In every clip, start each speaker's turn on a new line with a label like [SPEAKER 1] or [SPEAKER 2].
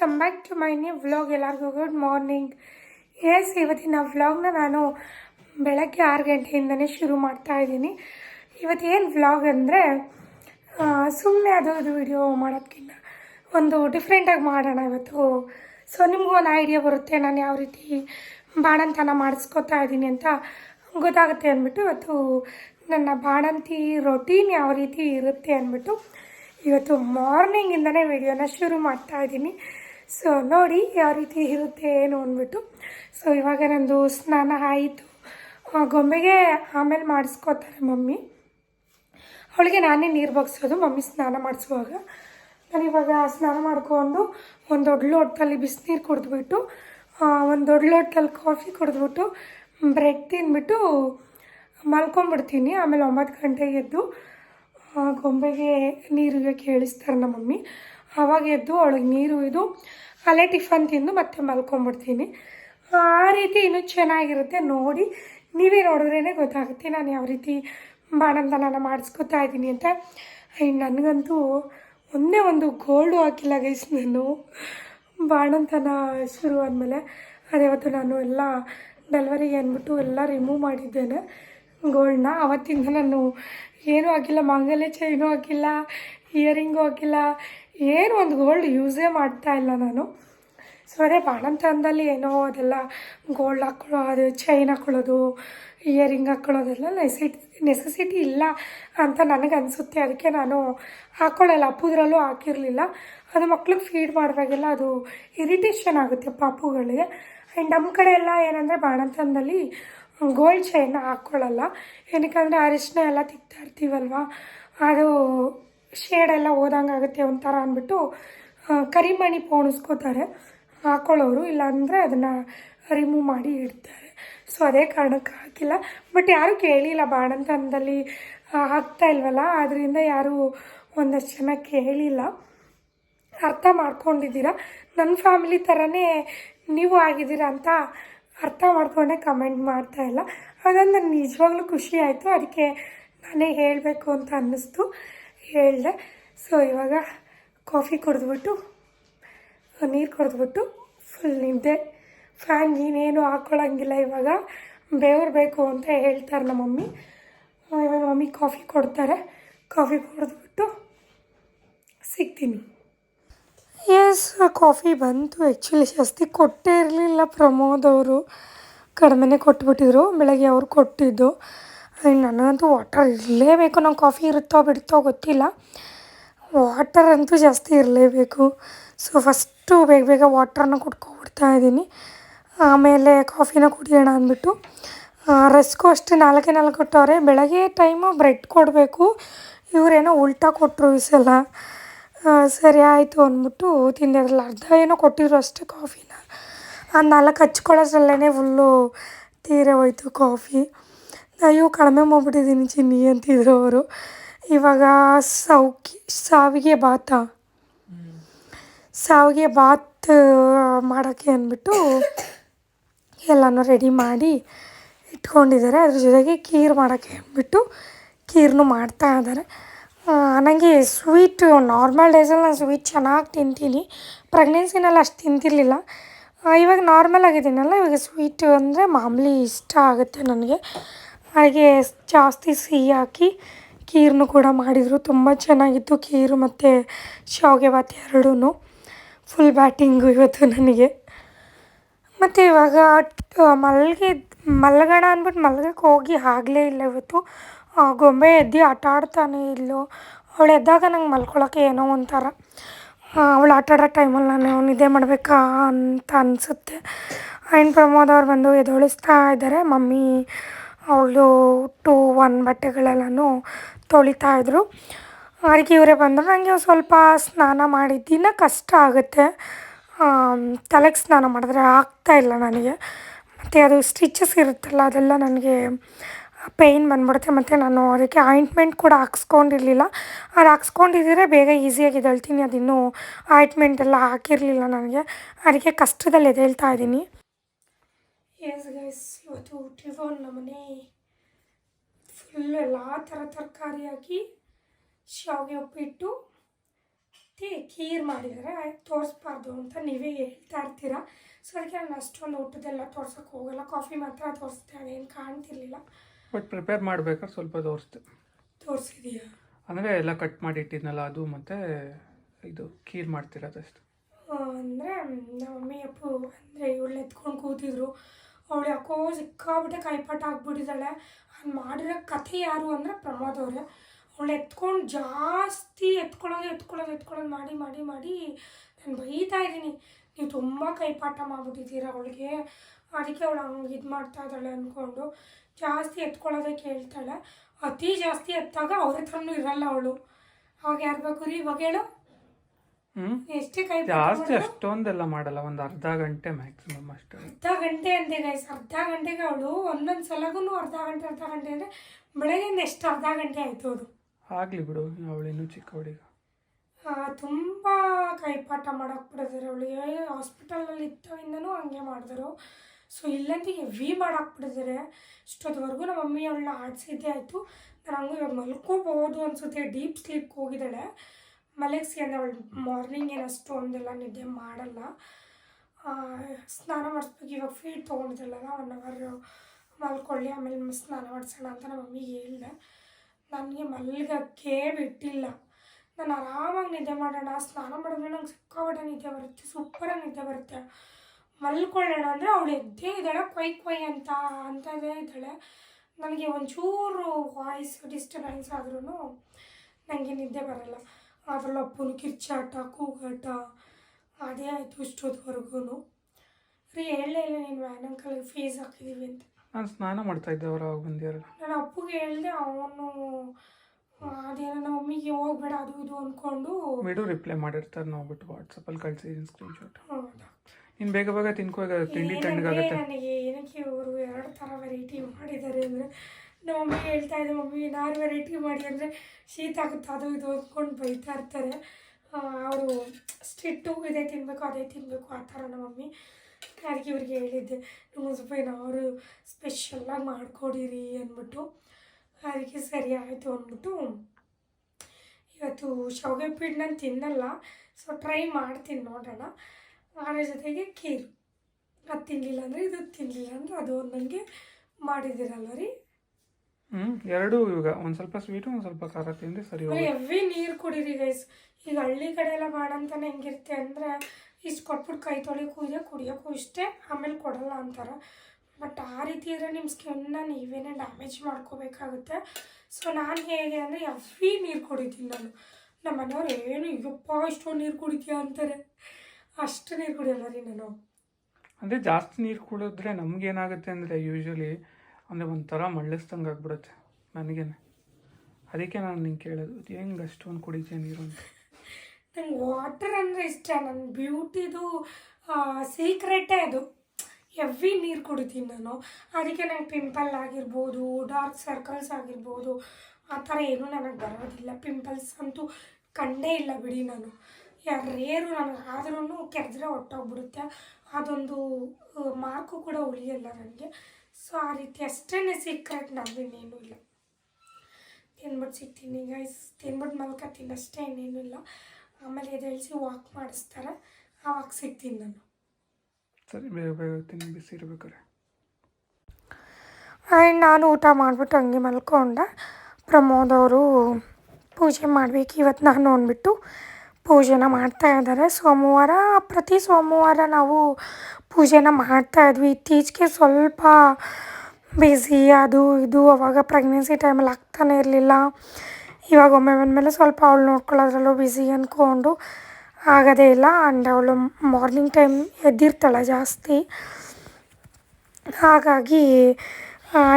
[SPEAKER 1] Welcome back to my new vlog ಎಲ್ಲರಿಗೂ good morning S ಇವತ್ತಿನ ವ್ಲಾಗ್ನ ನಾನು ಬೆಳಗ್ಗೆ ಆರು ಗಂಟೆಯಿಂದನೇ ಶುರು ಮಾಡ್ತಾ ಇದ್ದೀನಿ. ಇವತ್ತೇನು ವ್ಲಾಗ್ ಅಂದರೆ ಸುಮ್ಮನೆ ಅದು ವಿಡಿಯೋ ಮಾಡೋದಕ್ಕಿಂತ ಒಂದು ಡಿಫ್ರೆಂಟಾಗಿ ಮಾಡೋಣ ಇವತ್ತು. ಸೊ ನಿಮಗೂ ಒಂದು ಐಡಿಯಾ ಬರುತ್ತೆ, ನಾನು ಯಾವ ರೀತಿ ಬಾಣಂತನ ಮಾಡಿಸ್ಕೊತಾ ಇದ್ದೀನಿ ಅಂತ ಗೊತ್ತಾಗುತ್ತೆ ಅಂದ್ಬಿಟ್ಟು ಇವತ್ತು ನನ್ನ ಬಾಣಂತಿ ರೊಟೀನ್ ಯಾವ ರೀತಿ ಇರುತ್ತೆ ಅಂದ್ಬಿಟ್ಟು ಇವತ್ತು ಮಾರ್ನಿಂಗಿಂದನೇ ವಿಡಿಯೋನ ಶುರು ಮಾಡ್ತಾ ಇದ್ದೀನಿ. ಸೊ ನೋಡಿ ಯಾವ ರೀತಿ ಇರುತ್ತೆ ಏನು ಅಂದ್ಬಿಟ್ಟು. ಸೊ ಇವಾಗ ನಂದು ಸ್ನಾನ ಆಯಿತು. ಗೊಂಬೆಗೆ ಆಮೇಲೆ ಮಾಡಿಸ್ಕೋತಾರೆ ಮಮ್ಮಿ. ಅವಳಿಗೆ ನಾನೇ ನೀರು ಬಗ್ಸೋದು ಮಮ್ಮಿ ಸ್ನಾನ ಮಾಡಿಸುವಾಗ. ನಾನು ಇವಾಗ ಸ್ನಾನ ಮಾಡ್ಕೊಂಡು ಒಂದು ದೊಡ್ಡ ಲೋಟದಲ್ಲಿ ಬಿಸಿನೀರು ಕುಡಿದ್ಬಿಟ್ಟು ಒಂದು ದೊಡ್ಡ ಲೋಟದಲ್ಲಿ ಕಾಫಿ ಕುಡಿದ್ಬಿಟ್ಟು, ಬ್ರೆಡ್ ತಿಂದ್ಬಿಟ್ಟು ಮಲ್ಕೊಂಬಿಡ್ತೀನಿ ಆಮೇಲೆ ಒಂಬತ್ತು ಗಂಟೆಗೆ ಎದ್ದು ಗೊಂಬೆಗೆ ನೀರಿಗೆ ಕೇಳಿಸ್ತಾರೆ ನಮ್ಮ ಮಮ್ಮಿ. ಆವಾಗ ಎದ್ದು ಅವಳಿಗೆ ನೀರು ಇದು, ಅಲ್ಲೇ ಟಿಫನ್ ತಿಂದು ಮತ್ತೆ ಮಲ್ಕೊಂಬಿಡ್ತೀನಿ ಆ ರೀತಿ ಇನ್ನೂ ಚೆನ್ನಾಗಿರುತ್ತೆ ನೋಡಿ. ನೀವೇ ನೋಡಿದ್ರೇ ಗೊತ್ತಾಗುತ್ತೆ ನಾನು ಯಾವ ರೀತಿ ಬಾಣಂತನ ಮಾಡಿಸ್ಕೊತಾ ಇದ್ದೀನಿ ಅಂತ. ನನಗಂತೂ ಒಂದೇ ಒಂದು ಗೋಲ್ಡು ಹಾಕಿಲ್ಲ ಗೈಸ್ ನಾನು. ಬಾಣಂತನ ಶುರು ಆದಮೇಲೆ ಅದೇವತ್ತು ನಾನು ಎಲ್ಲ ಡೆಲ್ವರಿಗೆ ಅಂದ್ಬಿಟ್ಟು ಎಲ್ಲ ರಿಮೂವ್ ಮಾಡಿದ್ದೇನೆ ಗೋಲ್ಡ್ನ. ಅವತ್ತಿಂದ ನಾನು ಏನೂ ಹಾಕಿಲ್ಲ, ಮಾಂಗಲ್ಯ ಚೈನು ಹಾಕಿಲ್ಲ, ಇಯರಿಂಗು ಹಾಕಿಲ್ಲ ಏನು ಒಂದು ಗೋಲ್ಡ್ ಯೂಸೇ ಮಾಡ್ತಾ ಇಲ್ಲ ನಾನು. ಸೊ ಅದೇ ಬಾಣಂತನದಲ್ಲಿ ಏನೋ ಅದೆಲ್ಲ ಗೋಲ್ಡ್ ಹಾಕೊಳ್ಳೋ, ಅದು ಚೈನ್ ಹಾಕೊಳ್ಳೋದು ಇಯರಿಂಗ್ ಹಾಕೊಳ್ಳೋದೆಲ್ಲ ನೆಸಿಟಿ ನೆಸೆಸಿಟಿ ಇಲ್ಲ ಅಂತ ನನಗೆ ಅನಿಸುತ್ತೆ. ಅದಕ್ಕೆ ನಾನು ಹಾಕ್ಕೊಳ್ಳಲ್ಲ ಅಪ್ಪುದ್ರಲ್ಲೂ ಹಾಕಿರಲಿಲ್ಲ. ಅದು ಮಕ್ಳಿಗೆ ಫೀಡ್ ಮಾಡಿದಾಗೆಲ್ಲ ಅದು ಇರಿಟೇಷನ್ ಆಗುತ್ತೆ ಪಾಪುಗಳಿಗೆ. ಆ್ಯಂಡ್ ನಮ್ಮ ಕಡೆ ಎಲ್ಲ ಏನಂದರೆ ಬಾಣಂತನದಲ್ಲಿ ಗೋಲ್ಡ್ ಚೈನ್ ಹಾಕ್ಕೊಳ್ಳಲ್ಲ ಏನಕ್ಕಂದರೆ ಅರಿಶಿನ ಎಲ್ಲ ತಿಕ್ತಾ ಇರ್ತೀವಲ್ವ? ಅದು ಹೋದಂಗೆ ಆಗುತ್ತೆ ಒಂಥರ ಅಂದ್ಬಿಟ್ಟು ಕರಿಮಣಿ ಪೋಣಿಸ್ಕೋತಾರೆ. ಹಾಕೊಳ್ಳೋರು, ಇಲ್ಲಾಂದರೆ ಅದನ್ನು ರಿಮೂವ್ ಮಾಡಿ ಇಡ್ತಾರೆ. ಸೊ ಅದೇ ಕಾರಣಕ್ಕೆ ಹಾಕಿಲ್ಲ. ಬಟ್ ಯಾರೂ ಕೇಳಿಲ್ಲ, ಬಾಣಂತನದಲ್ಲಿ ಹಾಕ್ತಾ ಇಲ್ವಲ್ಲ? ಆದ್ದರಿಂದ ಯಾರೂ ಒಂದಷ್ಟು ಜನ ಕೇಳಿಲ್ಲ. ಅರ್ಥ ಮಾಡ್ಕೊಂಡಿದ್ದೀರಾ? ನನ್ನ ಫ್ಯಾಮಿಲಿ ಥರನೇ ನೀವು ಆಗಿದ್ದೀರಾ ಅಂತ ಅರ್ಥ ಮಾಡ್ಕೊಂಡೆ ಕಮೆಂಟ್ ಮಾಡ್ತಾ ಇಲ್ಲ. ಅದೊಂದು ನನಗೆ ನಿಜವಾಗ್ಲೂ ಖುಷಿ ಆಯಿತು. ಅದಕ್ಕೆ ನಾನೇ ಹೇಳಬೇಕು ಅಂತ ಅನ್ನಿಸ್ತು. ಹೇಳಿದೆ. ಸೊ ಇವಾಗ ಕಾಫಿ ಕುಡಿದ್ಬಿಟ್ಟು ನೀರು ಕುಡಿದ್ಬಿಟ್ಟು ಫುಲ್ ನಿದ್ದೆ ಫ್ಯಾನ್ ಏನೇನು ಹಾಕ್ಕೊಳ್ಳೋಂಗಿಲ್ಲ ಇವಾಗ. ಬೆವರು ಬೇಕು ಅಂತ ಹೇಳ್ತಾರೆ ನಮ್ಮ ಮಮ್ಮಿ. ಇವಾಗ ಮಮ್ಮಿ ಕಾಫಿ ಕೊಡ್ತಾರೆ. ಕಾಫಿ ಕುಡಿದ್ಬಿಟ್ಟು ಸಿಗ್ತೀನಿ. ಎಸ್ ಕಾಫಿ ಬಂತು. ಆ್ಯಕ್ಚುಲಿ ಜಾಸ್ತಿ ಕೊಟ್ಟೇ ಇರಲಿಲ್ಲ ಪ್ರಮೋದ್ ಅವರು. ಕಡಿಮೆನೇ ಕೊಟ್ಬಿಟ್ಟಿದ್ರು. ಬೆಳಗ್ಗೆ ಅವ್ರು ಕೊಟ್ಟಿದ್ದು. ನನಗಂತೂ ವಾಟರ್ ಇರಲೇಬೇಕು. ನಂಗೆ ಕಾಫಿ ಇರುತ್ತೋ ಬಿಡುತ್ತೋ ಗೊತ್ತಿಲ್ಲ. ವಾಟರ್ ಅಂತೂ ಜಾಸ್ತಿ ಇರಲೇಬೇಕು ಸೊ ಫಸ್ಟು ಬೇಗ ಬೇಗ ವಾಟ್ರನ್ನ ಕುಡ್ಕೊಬಿಡ್ತಾ ಇದ್ದೀನಿ ಆಮೇಲೆ ಕಾಫಿನ ಕುಡಿಯೋಣ ಅಂದ್ಬಿಟ್ಟು ರಸ್ಕು ಅಷ್ಟು ನಾಲ್ಕೇ ನಾಲ್ಕು ಕೊಟ್ಟವ್ರೆ ಬೆಳಗ್ಗೆ ಟೈಮು ಬ್ರೆಡ್ ಕೊಡಬೇಕು ಇವರೇನೋ ಉಲ್ಟಾ ಕೊಟ್ಟರು ಈ ಸಲ ಆ, ಸರಿ ಆಯಿತು ಅಂದ್ಬಿಟ್ಟು ತಿಂದೆ ಅದ್ರಲ್ಲಿ ಅರ್ಧ ಏನೋ ಕೊಟ್ಟಿದ್ರು ಅಷ್ಟೇ ಕಾಫಿನ ಆ ನಾಲ್ಕು ಹಚ್ಕೊಳ್ಳೋದ್ರಲ್ಲೇ ಫುಲ್ಲು ತೀರೆ ಹೋಯ್ತು ಕಾಫಿ ಅಯ್ಯೋ ಕಡಿಮೆ ಮಾಡ್ಬಿಟ್ಟಿದ್ದೀನಿ ಚಿನ್ನಿ ಅಂತಿದ್ರು ಅವರು ಇವಾಗ ಸೌಕಿ, ಸಾವಿಗೆ ಬಾತ ಸಾವಿಗೆ ಬಾತ್ ಮಾಡೋಕ್ಕೆ ಅಂದ್ಬಿಟ್ಟು ಎಲ್ಲನೂ ರೆಡಿ ಮಾಡಿ ಇಟ್ಕೊಂಡಿದ್ದಾರೆ. ಅದ್ರ ಜೊತೆಗೆ ಖೀರ್ ಮಾಡೋಕ್ಕೆ ಅಂದ್ಬಿಟ್ಟು ಖೀರ್ನು ಮಾಡ್ತಾ ಇದ್ದಾರೆ. ನನಗೆ ಸ್ವೀಟು ನಾರ್ಮಲ್ ಡೇಸಲ್ಲಿ ನಾನು ಸ್ವೀಟ್ ಚೆನ್ನಾಗಿ ತಿಂತೀನಿ. ಪ್ರೆಗ್ನೆನ್ಸಿನಲ್ಲಿ ಅಷ್ಟು ತಿಂತಿರ್ಲಿಲ್ಲ. ಇವಾಗ ನಾರ್ಮಲ್ ಆಗಿದ್ದೀನಲ್ಲ, ಇವಾಗ ಸ್ವೀಟು ಅಂದರೆ ಮಾಮೂಲಿ ಇಷ್ಟ ಆಗುತ್ತೆ ನನಗೆ. ಹಾಗೆ ಜಾಸ್ತಿ ಸಿಹಿ ಹಾಕಿ ಖೀರ್ನು ಕೂಡ ಮಾಡಿದರು. ತುಂಬ ಚೆನ್ನಾಗಿತ್ತು ಖೀರು ಮತ್ತು ಶಾವಿಗೆ ಭಾತ್ ಎರಡೂ ಫುಲ್ ಬ್ಯಾಟಿಂಗು ಇವತ್ತು ನನಗೆ. ಮತ್ತು ಇವಾಗ ಮಲ್ಗೆ, ಮಲಗೋಣ ಅಂದ್ಬಿಟ್ಟು ಮಲ್ಗಕ್ಕೆ ಹೋಗಿ ಆಗಲೇ ಇಲ್ಲ ಇವತ್ತು. ಗೊಂಬೆ ಎದ್ದು ಆಟ ಆಡ್ತಾನೆ ಇಲ್ಲೋ. ಅವಳು ಎದ್ದಾಗ ನಂಗೆ ಮಲ್ಕೊಳ್ಳೋಕೆ ಏನೋ ಒಂಥರ. ಅವಳು ಆಟ ಆಡೋ ಟೈಮಲ್ಲಿ ನಾನು ನಿದ್ದೆ ಮಾಡಬೇಕಾ ಅಂತ ಅನಿಸುತ್ತೆ. ಆ್ಯಂಡ್ ಪ್ರಮೋದ್ ಅವ್ರು ಬಂದು ಎದೊಳಿಸ್ತಾ ಇದ್ದಾರೆ. ಮಮ್ಮಿ, ಅವಳು ಟೂ ಒನ್ ಬಟ್ಟೆಗಳೆಲ್ಲನೂ ತೊಳಿತಾ ಇದ್ರು. ಅದಕ್ಕೆ ಇವರೇ ಬಂದರು. ನನಗೆ ಸ್ವಲ್ಪ ಸ್ನಾನ ಮಾಡಿದ್ದಿನ ಕಷ್ಟ ಆಗುತ್ತೆ. ತಲೆಗೆ ಸ್ನಾನ ಮಾಡಿದ್ರೆ ಆಗ್ತಾ ಇಲ್ಲ ನನಗೆ. ಮತ್ತು ಅದು ಸ್ಟಿಚಸ್ ಇರುತ್ತಲ್ಲ, ಅದೆಲ್ಲ ನನಗೆ ಪೇಯ್ನ್ ಬಂದ್ಬಿಡುತ್ತೆ. ಮತ್ತು ನಾನು ಅದಕ್ಕೆ ಆಯಿಂಟ್ಮೆಂಟ್ ಕೂಡ ಹಾಕ್ಸ್ಕೊಂಡಿರಲಿಲ್ಲ. ಅದು ಹಾಕ್ಸ್ಕೊಂಡಿದ್ದರೆ ಬೇಗ ಈಸಿಯಾಗಿ ಎದ್ದೇಳ್ತೀನಿ. ಅದಿನ್ನೂ ಆಯಿಂಟ್ಮೆಂಟ್ ಎಲ್ಲ ಹಾಕಿರಲಿಲ್ಲ ನನಗೆ. ಅದಕ್ಕೆ ಕಷ್ಟದಲ್ಲಿ ಎದ್ದೇಳ್ತಾ ಇದ್ದೀನಿ. ಎಸ್ ಇವತ್ತು ಟಿಫನ್ ನಮ್ಮನೆ ಫುಲ್ ಎಲ್ಲ ಥರ ತರಕಾರಿ ಹಾಕಿ ಶಾವಿಗೆ ಉಪ್ಪಿಟ್ಟು ಜಾಸ್ತಿ ಖೀರ್ ಮಾಡಿದರೆ ತೋರಿಸ್ಬಾರ್ದು ಅಂತ ನೀವೇ ಹೇಳ್ತಾ ಇರ್ತೀರ? ಸೊ ಅದಕ್ಕೆ ನಾನು ಅಷ್ಟೊಂದು ಊಟದೆಲ್ಲ ತೋರ್ಸೋಕೆ ಹೋಗಲ್ಲ. ಕಾಫಿ ಮಾತ್ರ ತೋರಿಸ್ತೆ ಅದೇನು ಕಾಣ್ತಿರ್ಲಿಲ್ಲ.
[SPEAKER 2] ಬಟ್ ಪ್ರಿಪೇರ್ ಮಾಡ್ಬೇಕಾದ್ರೆ ಸ್ವಲ್ಪ ತೋರಿಸ್ತೆ
[SPEAKER 1] ತೋರಿಸಿದೀಯಾ?
[SPEAKER 2] ಅಂದರೆ ಎಲ್ಲ ಕಟ್ ಮಾಡಿ ಇಟ್ಟಿದ್ನಲ್ಲ ಅದು ಮತ್ತು ಇದು ಖೀರ್ ಮಾಡ್ತಿರೋದಷ್ಟು.
[SPEAKER 1] ಅಂದರೆ ನಮ್ಮ ಮಮ್ಮಿ ಅಪ್ಪು ಅಂದರೆ ಇವಳು ಎತ್ಕೊಂಡು ಕೂತಿದ್ರು. ಅವಳು ಯಾಕೋ ಸಿಕ್ಕಾಬಿಟ್ಟೆ ಕೈಪಾಟ ಆಗ್ಬಿಟ್ಟಿದ್ದಾಳೆ. ಅದು ಮಾಡಿರೋ ಕಥೆ ಯಾರು ಅಂದರೆ ಪ್ರಮೋದ್ ಅವರೇ. ಅವಳು ಎತ್ಕೊಂಡು ಜಾಸ್ತಿ ಎತ್ಕೊಳ್ಳೋದು ಎತ್ಕೊಳ್ಳೋದು ಎತ್ಕೊಳ್ಳೋದು ಮಾಡಿ ಮಾಡಿ ಮಾಡಿ ನಾನು ಬೈತಾ ಇದ್ದೀನಿ. ನೀವು ತುಂಬ ಕೈಪಾಠ ಮಾಡ್ಬಿಟ್ಟಿದ್ದೀರ ಅವಳಿಗೆ. ಅದಕ್ಕೆ ಅವಳು ಹಂಗೆ ಇದು ಮಾಡ್ತಾ ಇದ್ದಾಳೆ ಅಂದ್ಕೊಂಡು ಜಾಸ್ತಿ ಎತ್ಕೊಳ್ಳೋದೇ ಕೇಳ್ತಾಳೆ. ಅತಿ ಜಾಸ್ತಿ ಎತ್ತಾಗ ಅವ್ರ ಹತ್ರನೂ ಇರಲ್ಲ ಅವಳು. ಅವಾಗ ಯಾರು ಬೇಕು ರೀ? ಇವಾಗ ಹೇಳು. ಎಷ್ಟೇ ಕೈ
[SPEAKER 2] ಜಾಸ್ತಿ ಅಷ್ಟೊಂದೆಲ್ಲ ಮಾಡಲ್ಲ ಒಂದು ಅರ್ಧ ಗಂಟೆ ಮ್ಯಾಕ್ಸಿಮಮ್ ಅಷ್ಟೇ.
[SPEAKER 1] ಅರ್ಧ ಗಂಟೆ ಅಂದೆ ಗೈಸ್ ಅರ್ಧ ಗಂಟೆಗೆ ಅವಳು ಒಂದೊಂದು ಸಲಗೂ ಅರ್ಧ ಗಂಟೆ ಅರ್ಧ ಗಂಟೆ ಅಂದರೆ ಬೆಳಗ್ಗೆ ಎಷ್ಟು ಅರ್ಧ ಗಂಟೆ ಆಯಿತು ಅದು?
[SPEAKER 2] ಆಗಲಿ ಬಿಡು ಅವಳು ಇನ್ನೂ ಹುಡುಗ.
[SPEAKER 1] ತುಂಬ ಕೈಪಾಠ ಮಾಡೋಕೆ ಬಿಡಿದಾರೆ ಅವಳಿಗೆ ಹಾಸ್ಪಿಟಲಲ್ಲಿ ಇದ್ದವಿಂದನೂ ಹಂಗೆ ಮಾಡಿದ್ರು. ಸೊ ಇಲ್ಲಂತೂ ಹೆವಿ ಮಾಡಕ್ಕೆ ಬಿಡಿದಾರೆ ಇಷ್ಟೊತ್ತವರೆಗೂ ನಮ್ಮ ಮಮ್ಮಿ ಅವಳನ್ನ ಆಡಿಸಿದ್ದೇ ಆಯಿತು. ನಾನು ಹಂಗೂ ಇವಾಗ ಮಲ್ಕೋಬೋದು ಅನಿಸುತ್ತೆ ಡೀಪ್ ಸ್ಲೀಪ್ಗೆ ಹೋಗಿದ್ದಾಳೆ. ಮಲಗಿಸಿ ಅಂದರೆ ಅವಳು ಮಾರ್ನಿಂಗ್ ಏನು ಅಷ್ಟೊಂದೆಲ್ಲ ನಿದ್ದೆ ಮಾಡಲ್ಲ. ಸ್ನಾನ ಮಾಡಿಸ್ಬೇಕು, ಇವಾಗ ಫೀಡ್ ತೊಗೊಂಡಿದ್ದಲ್ಲ ಒನ್ ಅವರ್ ಮಲ್ಕೊಳ್ಳಿ, ಆಮೇಲೆ ಸ್ನಾನ ಮಾಡಿಸೋಣ ಅಂತ ನಮ್ಮ ಮಮ್ಮಿಗೆ ಹೇಳಿದೆ. ನನಗೆ ಮಲ್ಗಕ್ಕೆ ಬಿಟ್ಟಿಲ್ಲ. ನಾನು ಆರಾಮಾಗಿ ನಿದ್ದೆ ಮಾಡೋಣ, ಸ್ನಾನ ಮಾಡಿದ್ರೆ ನಂಗೆ ಸಿಕ್ಕಾಪಟ್ಟೆ ನಿದ್ದೆ ಬರುತ್ತೆ ಸೂಪರಾಗಿ ನಿದ್ದೆ ಬರುತ್ತೆ. ಮಲ್ಕೊಳ್ಳೋಣ ಅಂದರೆ ಅವಳು ಎದ್ದೇ ಇದ್ದಾಳೆ, ಕೊಯ್ ಕೊಯ್ ಅಂತ, ಅಂತದೇ ಇದ್ದಾಳೆ. ನನಗೆ ಒಂಚೂರು ವಾಯ್ಸ್ ಡಿಸ್ಟರ್ಬೆನ್ಸ್ ಆದ್ರೂ ನನಗೆ ನಿದ್ದೆ ಬರಲ್ಲ. ಅದರಲ್ಲಿ ಅಪ್ಪನ ಕಿರ್ಚಾಟ ಕೂಗಾಟ ಅದೇ ಆಯಿತು ಇಷ್ಟೊತ್ತವರೆಗೂ ರೀ ಹೇಳಲೇ ಇಲ್ಲ ನೀನು ವ್ಯಾನ್ ಅಂಕಲ್ಗೆ ಫೀಸ್ ಹಾಕಿದ್ದೀವಿ ಅಂತ.
[SPEAKER 2] ನಾನು ಸ್ನಾನ ಮಾಡ್ತಾ ಇದ್ದೆ ಅವ್ರು ಅವಾಗ ಬಂದಿರಲ್ಲ
[SPEAKER 1] ನಾನು ಅಪ್ಪಗೆ ಹೇಳಿದೆ ಅವನು ಅದೇನೋ ನಮ್ಮ ಮಮ್ಮಿಗೆ ಹೋಗ್ಬೇಡ ಅದು ಇದು ಅಂದ್ಕೊಂಡು
[SPEAKER 2] ಬಿಡು ರಿಪ್ಲೈ ಮಾಡಿರ್ತಾರೆ ನೋಡ್ಬಿಟ್ಟು ವಾಟ್ಸಪ್ಪಲ್ಲಿ ಕಳ್ಸಿದ್ದೀನಿ ಸ್ಕ್ರೀನ್ಶಾಟ್
[SPEAKER 1] ಹೌದಾ?
[SPEAKER 2] ನೀನು ಬೇಗ ಬೇಗ ತಿನ್ಕೋ ತಿಂಡಿ ತಣ್ಣಗಾಗುತ್ತೆ
[SPEAKER 1] ನನಗೆ ಏನಕ್ಕೆ ಅವರು ಎರಡು ಥರ ವೆರೈಟಿ ಮಾಡಿದ್ದಾರೆ ಅಂದರೆ ನಮ್ಮ ಮಮ್ಮಿ ಹೇಳ್ತಾ ಇದ್ದೆ ಮಮ್ಮಿ ನಾರು ವೆರೈಟಿ ಮಾಡಿ ಅಂದರೆ ಶೀತ ಆಗುತ್ತೆ? ಅದು ಇದು ಅಂದ್ಕೊಂಡು ಬೈತಾ ಇರ್ತಾರೆ. ಅವರು ಸ್ಟಿಟ್ಟು ಇದೇ ತಿನ್ನಬೇಕು ಅದೇ ತಿನ್ನಬೇಕು ಆ ಥರ ನಮ್ಮ ಮಮ್ಮಿ. ಅದಕ್ಕೆ ಇವ್ರಿಗೆ ಹೇಳಿದ್ದೆ, ನಮ್ಮ ಸ್ವಲ್ಪ ಏನಾದ್ರು ಸ್ಪೆಷಲ್ಲಾಗಿ ಮಾಡಿಕೊಡಿರಿ ಅಂದ್ಬಿಟ್ಟು. ಅದಕ್ಕೆ ಸರಿ ಆಯಿತು ಅಂದ್ಬಿಟ್ಟು ಇವತ್ತು ಶಾವಿಗೆ ಪೀಡ್ ನಾನು ತಿನ್ನಲ್ಲ ಸೊ ಟ್ರೈ ಮಾಡ್ತೀನಿ ನೋಡೋಣ. ಅದರ ಜೊತೆಗೆ ಖೀರು. ಅದು ತಿನ್ನಲಿಲ್ಲ ಅಂದರೆ ಇದು ತಿನ್ನಲಿಲ್ಲ ಅಂದರೆ ಅದು ನನಗೆ ಮಾಡಿದ್ದೀರಲ್ವ ರೀ.
[SPEAKER 2] ಹ್ಞೂ ಎರಡು ಇವಾಗ. ಒಂದ್ ಸ್ವಲ್ಪ ಸ್ವೀಟ್ ಒಂದ್ ಸ್ವಲ್ಪ ಖಾರ ತಿಂದ್ರೆ ಸರಿ
[SPEAKER 1] ಎವ್ವಿ ನೀರು ಕುಡೀರಿ ಗೈಸ್ ಈಗ ಹಳ್ಳಿ ಕಡೆ ಎಲ್ಲ ಮಾಡಂತಾನೆ ಹೆಂಗಿರುತ್ತೆ ಅಂದ್ರೆ ಇಷ್ಟು ಕೊಟ್ಬಿಟ್ಟು ಕೈ ತೊಳಿ ಕುಯ್ದೆ ಕುಡಿಯೋಕ್ಕೂ ಇಷ್ಟೇ ಆಮೇಲೆ ಕೊಡಲ್ಲ ಅಂತಾರೆ. ಬಟ್ ಆ ರೀತಿ ಇದ್ರೆ ನಿಮ್ಮ ಸ್ಕಿನ್ನ ನೀವೇನೇ ಡ್ಯಾಮೇಜ್ ಮಾಡ್ಕೋಬೇಕಾಗುತ್ತೆ. ಸೊ ನಾನು ಹೇಗೆ ಅಂದರೆ ಎವ್ವಿ ನೀರು ಕುಡಿತೀನಿ ನಾನು. ನಮ್ಮ ಮನೆಯವ್ರು ಏನು ಈಗಪ್ಪ ಇಷ್ಟೊಂದು ನೀರು ಕುಡಿತೀಯ? ಅಂತಾರೆ. ಅಷ್ಟು ನೀರು ಕುಡಿಯಲ್ಲ ರೀ ನಾನು.
[SPEAKER 2] ಅಂದರೆ ಜಾಸ್ತಿ ನೀರು ಕುಡಿದ್ರೆ ನಮಗೇನಾಗುತ್ತೆ ಅಂದರೆ ಯೂಶ್ವಲಿ ಅಂದರೆ ಒಂಥರ ಮಳ್ಳಿಸ್ದಂಗೆ ಆಗ್ಬಿಡುತ್ತೆ ನನಗೇನೆ. ಅದಕ್ಕೆ ನಾನು ನಿಂಗೆ ಕೇಳೋದು ಹೆಂಗೆ ಅಷ್ಟೊಂದು ಕುಡಿತೀಯ ನೀರು? ಅಂತ.
[SPEAKER 1] ನಂಗೆ ವಾಟರ್ ಅಂದರೆ ಇಷ್ಟ ನನ್ನ ಬ್ಯೂಟಿದು ಸೀಕ್ರೆಟೇ ಅದು. ಎವ್ವಿ ನೀರು ಕುಡಿತೀನಿ ನಾನು. ಅದಕ್ಕೆ ನಂಗೆ ಪಿಂಪಲ್ ಆಗಿರ್ಬೋದು, ಡಾರ್ಕ್ ಸರ್ಕಲ್ಸ್ ಆಗಿರ್ಬೋದು, ಆ ಥರ ಏನೂ ನನಗೆ ಬರೋದಿಲ್ಲ. ಪಿಂಪಲ್ಸ್ ಅಂತೂ ಕಂಡೇ ಇಲ್ಲ ಬಿಡಿ ನಾನು. ರೇರು ನನಗೆ ಆದ್ರೂ ಕೆರೆದ್ರೆ ಹೊಟ್ಟೋಗ್ಬಿಡುತ್ತೆ ಅದೊಂದು ಮಾರ್ಕು ಕೂಡ ಉಳಿಯಲ್ಲ ನನಗೆ ಸೊ ಆ ರೀತಿ ಅಷ್ಟೇ ಸೀಕ್ರೆಟ್ ನಂದೇನೇನೂ ಇಲ್ಲ. ತಿನ್ಬಿಟ್ಟು ಸಿಗ್ತೀನಿ ಗೈಸ್ ತಿನ್ಬಿಟ್ಟು ಮಲ್ಕತ್ತೀನಿ ಅಷ್ಟೇ ಇನ್ನೇನು ಇಲ್ಲ. ಆಮೇಲೆ ಎದ್ದೇಳಿಸಿ ವಾಕ್ ಮಾಡಿಸ್ತಾರೆ. ಆವಾಗ ಸಿಗ್ತೀನಿ ನಾನು.
[SPEAKER 2] ಸರಿ ಬೇಗ ಬೇಗ ತಿನ್ನಿ ಬಿಸಿ ಇರ್ಬೇಕಾರೆ
[SPEAKER 1] ಆ್ಯಂಡ್ ನಾನು ಊಟ ಮಾಡಿಬಿಟ್ಟು ಹಂಗೆ ಮಲ್ಕೊಂಡೆ. ಪ್ರಮೋದವರು ಪೂಜೆ ಮಾಡಬೇಕು ಇವತ್ತು ನಾನು ಅಂದ್ಬಿಟ್ಟು. ಪೂಜೆನ ಮಾಡ್ತಾ ಇದ್ದಾರೆ. ಸೋಮವಾರ, ಪ್ರತಿ ಸೋಮವಾರ ನಾವು ಪೂಜೆನ ಮಾಡ್ತಾ ಇದ್ವಿ. ಇತ್ತೀಚೆಗೆ ಸ್ವಲ್ಪ ಬ್ಯುಸಿ ಅದು ಇದು, ಅವಾಗ ಪ್ರೆಗ್ನೆನ್ಸಿ ಟೈಮಲ್ಲಿ ಆಗ್ತಾನೆ ಇರಲಿಲ್ಲ. ಇವಾಗ ಒಮ್ಮೆ ಬಂದಮೇಲೆ ಸ್ವಲ್ಪ ಅವಳು ನೋಡ್ಕೊಳ್ಳೋದ್ರಲ್ಲೂ ಬ್ಯುಸಿ ಅಂದ್ಕೊಂಡು ಆಗೋದೇ ಇಲ್ಲ. ಆ್ಯಂಡ್ ಅವಳು ಮಾರ್ನಿಂಗ್ ಟೈಮ್ ಎದ್ದಿರ್ತಾಳೆ ಜಾಸ್ತಿ. ಹಾಗಾಗಿ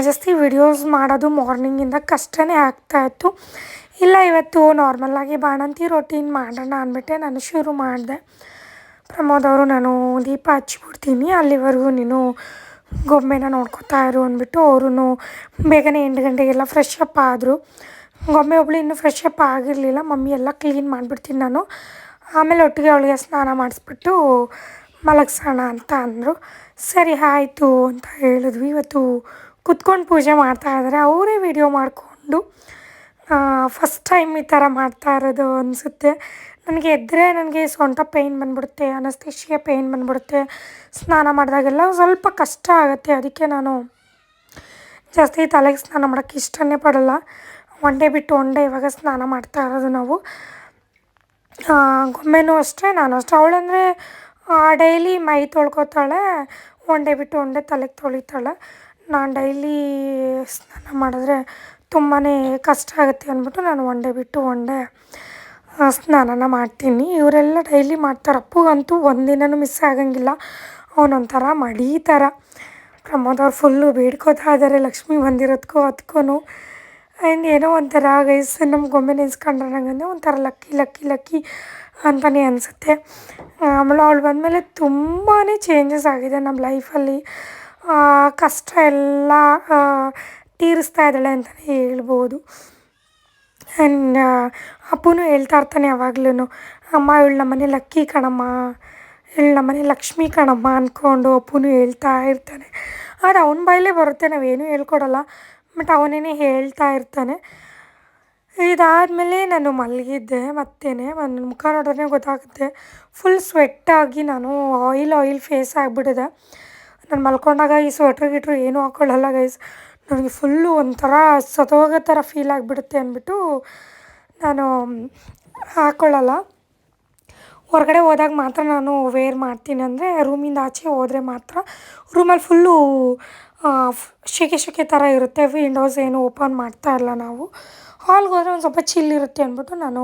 [SPEAKER 1] ಜಾಸ್ತಿ ವಿಡಿಯೋಸ್ ಮಾಡೋದು ಮಾರ್ನಿಂಗಿಂದ ಕಷ್ಟನೇ ಆಗ್ತಾಯಿತ್ತು ಇಲ್ಲ, ಇವತ್ತು ನಾರ್ಮಲ್ಲಾಗಿ ಬಾಣಂತಿ ರೊಟೀನ್ ಮಾಡೋಣ ಅಂದ್ಬಿಟ್ಟೆ. ನಾನು ಶುರು ಮಾಡಿದೆ. ಪ್ರಮೋದ್ ಅವರು ನಾನು ದೀಪ ಹಚ್ಬಿಡ್ತೀನಿ ಅಲ್ಲಿವರೆಗೂ ನೀನು ಗೊಂಬೆನ ನೋಡ್ಕೊತಾ ಇರು ಅಂದ್ಬಿಟ್ಟು ಅವರು ಬೇಗನೆ ಎಂಟು ಗಂಟೆಗೆಲ್ಲ ಫ್ರೆಶ್ ಅಪ್ ಆದರು. ಗೊಂಬೆ ಒಬ್ಳು ಇನ್ನೂ ಫ್ರೆಶ್ ಅಪ್ ಆಗಿರಲಿಲ್ಲ. ಮಮ್ಮಿ ಎಲ್ಲ ಕ್ಲೀನ್ ಮಾಡಿಬಿಡ್ತೀನಿ ನಾನು. ಆಮೇಲೆ ಒಟ್ಟಿಗೆ ಅವಳಿಗೆ ಸ್ನಾನ ಮಾಡಿಸ್ಬಿಟ್ಟು ಮಲಗಿಸೋಣ ಅಂತ ಅಂದರು. ಸರಿ, ಆಯಿತು ಅಂತ ಹೇಳಿದ್ವಿ. ಇವತ್ತು ಕುತ್ಕೊಂಡು ಪೂಜೆ ಮಾಡ್ತಾ ಇದ್ದಾರೆ ಅವರೇ ವಿಡಿಯೋ ಮಾಡಿಕೊಂಡು ಫಸ್ಟ್ ಟೈಮ್ ಈ ಥರ ಮಾಡ್ತಾ ಇರೋದು ಅನಿಸುತ್ತೆ. ನನಗೆ ಎದ್ದರೆ ನನಗೆ ಸೊಂಟ ಪೇಯ್ನ್ ಬಂದ್ಬಿಡುತ್ತೆ ಅನಸ್ತೇಶಿಯ ಪೇಯ್ನ್ ಬಂದ್ಬಿಡುತ್ತೆ. ಸ್ನಾನ ಮಾಡಿದಾಗೆಲ್ಲ ಸ್ವಲ್ಪ ಕಷ್ಟ ಆಗುತ್ತೆ, ಅದಕ್ಕೆ ನಾನು ಜಾಸ್ತಿ ತಲೆಗೆ ಸ್ನಾನ ಮಾಡೋಕ್ಕೆ ಇಷ್ಟನೇ ಪಡಲ್ಲ. ಒನ್ ಡೇ ಬಿಟ್ಟು ಒನ್ ಡೇ ಇವಾಗ ಸ್ನಾನ ಮಾಡ್ತಾ ಇರೋದು ನಾವು. ಗೊಮ್ಮೆನೂ ಅಷ್ಟೇ, ನಾನು ಅಷ್ಟೇ. ಅವಳಂದರೆ ಡೈಲಿ ಮೈ ತೊಳ್ಕೊತಾಳೆ ಒನ್ ಡೇ ಬಿಟ್ಟು ಒನ್ ಡೇ ತಲೆಗೆ ತೊಳಿತಾಳೆ. ನಾನು ಡೈಲಿ ಸ್ನಾನ ಮಾಡಿದ್ರೆ ತುಂಬಾ ಕಷ್ಟ ಆಗುತ್ತೆ ಅಂದ್ಬಿಟ್ಟು ನಾನು ಒನ್ ಡೇ ಬಿಟ್ಟು ಒನ್ ಡೇ ಸ್ನಾನನ ಮಾಡ್ತೀನಿ. ಇವರೆಲ್ಲ ಡೈಲಿ ಮಾಡ್ತಾರೆ. ಅಪ್ಪುಗಂತೂ ಒಂದಿನೂ ಮಿಸ್ ಆಗಂಗಿಲ್ಲ. ಅವನೊಂಥರ ಮಡಿ ಥರ ಪ್ರಮೋದ್ ಅವ್ರು ಫುಲ್ಲು ಬೇಡ್ಕೋತಾ ಇದ್ದಾರೆ ಲಕ್ಷ್ಮಿ ಬಂದಿರೋದಕ್ಕೂ ಅದಕ್ಕೂ ಆ್ಯಂಡ್ ಏನೋ ಒಂಥರ ಗೈಸ್ ಗೊಂಬೆ ನೆನೆಸ್ಕೊಂಡ್ರೆ ನನಗೆ ಒಂಥರ ಲಕ್ಕಿ ಲಕ್ಕಿ ಲಕ್ಕಿ ಅಂತಲೇ ಅನಿಸುತ್ತೆ. ಆಮೇಲೆ ಅವಳು ಬಂದಮೇಲೆ ತುಂಬಾ ಚೇಂಜಸ್ ಆಗಿದೆ ನಮ್ಮ ಲೈಫಲ್ಲಿ ಕಷ್ಟ ಎಲ್ಲ ತೀರಿಸ್ತಾ ಇದ್ದಾಳೆ ಅಂತಲೇ ಹೇಳ್ಬೋದು. ಆ್ಯಂಡ್ ಅಪ್ಪನೂ ಹೇಳ್ತಾ ಇರ್ತಾನೆ ಯಾವಾಗ್ಲೂ ಅಮ್ಮ, ಇವಳು ನಮ್ಮನೆ ಲಕ್ಕಿ ಕಣಮ್ಮ, ಇವಳು ನಮ್ಮನೆ ಲಕ್ಷ್ಮಿ ಕಣಮ್ಮ ಅಂದ್ಕೊಂಡು ಅಪ್ಪನೂ ಹೇಳ್ತಾ ಇರ್ತಾನೆ. ಆದರೆ ಅವನ ಬಾಯಲ್ಲೇ ಬರುತ್ತೆ, ನಾವೇನೂ ಹೇಳ್ಕೊಡಲ್ಲ, ಬಟ್ ಅವನೇ ಹೇಳ್ತಾ ಇರ್ತಾನೆ. ಇದಾದಮೇಲೆ ನಾನು ಮಲಗಿದ್ದೆ, ಮತ್ತೇನೆ ನನ್ನ ಮುಖ ನೋಡಿದ್ರೆ ಗೊತ್ತಾಗುತ್ತೆ ಫುಲ್ ಸ್ವೆಟ್ಟಾಗಿ ನಾನು ಆಯಿಲ್ ಆಯಿಲ್ ಫೇಸ್ ಆಗಿಬಿಟ್ಟಿದೆ. ನಾನು ಮಲ್ಕೊಂಡಾಗ ಈ ಸ್ವೆಟ್ರ್ ಗಿಟ್ರು ಏನೂ ಹಾಕ್ಕೊಳ್ಳಲ್ಲ ಗೈಸ್ ನನಗೆ ಫುಲ್ಲು ಒಂಥರ ಸತ್ತೋಗೋ ಥರ ಫೀಲ್ ಆಗಿಬಿಡುತ್ತೆ ಅಂದ್ಬಿಟ್ಟು ನಾನು ಹಾಕ್ಕೊಳ್ಳಲ್ಲ ಹೊರಗಡೆ ಹೋದಾಗ ಮಾತ್ರ ನಾನು ವೇರ್ ಮಾಡ್ತೀನಿ ಅಂದರೆ ರೂಮಿಂದ ಆಚೆ ಹೋದರೆ ಮಾತ್ರ ರೂಮಲ್ಲಿ ಫುಲ್ಲು ಶೆಕೆ ಶೆಕೆ ಥರ ಇರುತ್ತೆ. ವಿಂಡೋಸ್ ಏನು ಓಪನ್ ಮಾಡ್ತಾ ಇಲ್ಲ ನಾವು. ಹಾಲ್ಗೆ ಹೋದರೆ ಒಂದು ಸ್ವಲ್ಪ ಚಿಲ್ ಇರುತ್ತೆ ಅಂದ್ಬಿಟ್ಟು ನಾನು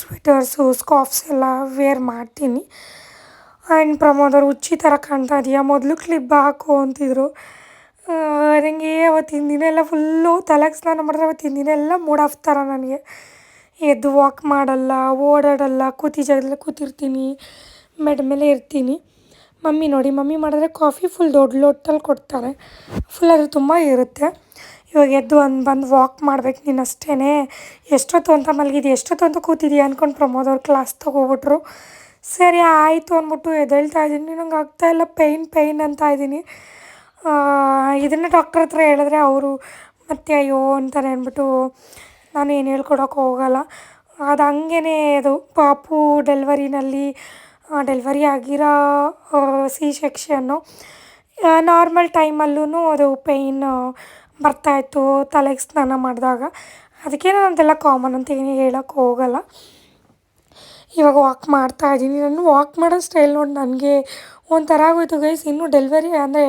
[SPEAKER 1] ಸ್ವೆಟರ್ಸು ಸ್ಕಾಫ್ಸ್ ಎಲ್ಲ ವೇರ್ ಮಾಡ್ತೀನಿ. ಆ್ಯಂಡ್ ಪ್ರಮೋದ್ ಅವ್ರು ಹುಚ್ಚಿ ಥರ ಕಾಣ್ತಾ ಇದೆಯಾ? ಮೊದಲು ಕ್ಲಿಪ್ ಹಾಕು ಅಂತಿದ್ರು. ನನಗೆ ಅವತ್ತಿನ ದಿನ ಎಲ್ಲ ಫುಲ್ಲು ತಲೆಗೆ ಸ್ನಾನ ಮಾಡಿದ್ರೆ ಅವತ್ತಿನ ದಿನ ಎಲ್ಲ ಮೂಡ್ ಆಫ್ ಥರ ನನಗೆ. ಎದ್ದು ವಾಕ್ ಮಾಡಲ್ಲ, ಓಡಾಡಲ್ಲ, ಕೂತಿ ಜಾಗದಲ್ಲಿ ಕೂತಿರ್ತೀನಿ ಮೆಡ್ ಮೇಲೆ ಇರ್ತೀನಿ. ಮಮ್ಮಿ ನೋಡಿ, ಮಮ್ಮಿ ಮಾಡಿದ್ರೆ ಕಾಫಿ ಫುಲ್ ದೊಡ್ಡ ಲೋಟಲ್ಲಿ ಕೊಡ್ತಾರೆ. ಫುಲ್ ಅದು ತುಂಬ ಇರುತ್ತೆ. ಇವಾಗ ಎದ್ದು ಒಂದು ಬಂದು ವಾಕ್ ಮಾಡ್ಬೇಕು ನೀನು ಅಷ್ಟೇ ಎಷ್ಟೊತ್ತು ಅಂತ ಮಲಗಿದ್ದೆ ಎಷ್ಟೊತ್ತು ಅಂತ ಕೂತಿದ್ಯಾ ಅಂದ್ಕೊಂಡು ಪ್ರಮೋದ್ ಅವ್ರು ಕ್ಲಾಸ್ ತೊಗೊಬಿಟ್ರು. ಸರಿ, ಆಯಿತು ಅಂದ್ಬಿಟ್ಟು ಎದ್ದೇಳ್ತಾ ಇದ್ದೀನಿ. ನಂಗೆ ಆಗ್ತಾಯಿಲ್ಲ ಪೈನ್ ಪೈನ್ ಅಂತ ಇದ್ದೀನಿ. ಇದನ್ನು ಡಾಕ್ಟ್ರ್ ಹತ್ರ ಹೇಳಿದ್ರೆ ಅವರು, ಮತ್ತೆ ಅಯ್ಯೋ ಅಂತಾರೆ ಅಂದ್ಬಿಟ್ಟು ನಾನು ಏನು ಹೇಳ್ಕೊಡೋಕೆ ಹೋಗಲ್ಲ. ಅದು ಹಂಗೇ ಅದು ಪಾಪು ಡೆಲ್ವರಿನಲ್ಲಿ ಡೆಲ್ವರಿ ಆಗಿರೋ ಸಿ ಸೆಕ್ಷನ್ನು ನಾರ್ಮಲ್ ಟೈಮಲ್ಲೂ ಅದು ಪೇಯ್ನ್ ಬರ್ತಾಯಿತ್ತು ತಲೆಗೆ ಸ್ನಾನ ಮಾಡಿದಾಗ. ಅದಕ್ಕೆ ನಾನು ಅದೆಲ್ಲ ಕಾಮನ್ ಅಂತ ಏನು ಹೇಳೋಕ್ಕೆ ಹೋಗಲ್ಲ. ಇವಾಗ ವಾಕ್ ಮಾಡ್ತಾ ಇದ್ದೀನಿ. ನಾನು ವಾಕ್ ಮಾಡೋ ಸ್ಟೈಲ್ ನೋಡಿ ನನಗೆ ಒಂಥರ ಆಗೋಯ್ತು ಗೈಸ್ ಇನ್ನೂ ಡೆಲಿವರಿ ಅಂದರೆ